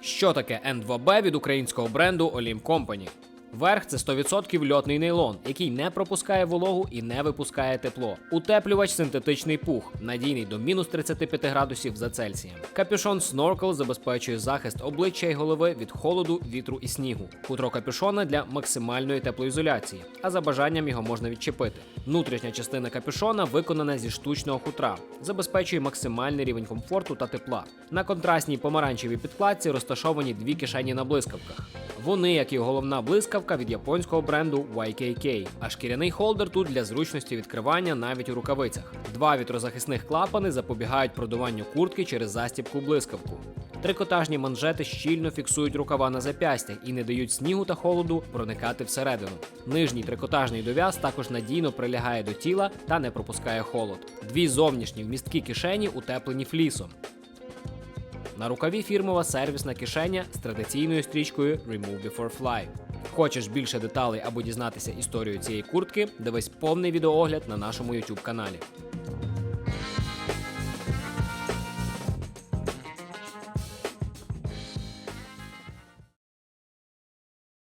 Що таке N2B від українського бренду Olim Company? Верх це 100% льотний нейлон, який не пропускає вологу і не випускає тепло. Утеплювач синтетичний пух, надійний до мінус 35 градусів за Цельсієм. Капюшон Snorkel забезпечує захист обличчя і голови від холоду, вітру і снігу. Хутро капюшона для максимальної теплоізоляції, а за бажанням його можна відчепити. Внутрішня частина капюшона виконана зі штучного хутра, забезпечує максимальний рівень комфорту та тепла. На контрастній помаранчевій підкладці розташовані дві кишені на блискавках. Вони, як і головна блискавка від японського бренду YKK, а шкіряний холдер тут для зручності відкривання навіть у рукавицях. Два вітрозахисних клапани запобігають продуванню куртки через застібку блискавку. Трикотажні манжети щільно фіксують рукава на запястях і не дають снігу та холоду проникати всередину. Нижній трикотажний дов'яз також надійно прилягає до тіла та не пропускає холод. Дві зовнішні вмісткі кишені утеплені флісом. На рукаві фірмова сервісна кишеня з традиційною стрічкою Remove Before Fly. Хочеш більше деталей або дізнатися історію цієї куртки? Дивись повний відеоогляд на нашому YouTube каналі.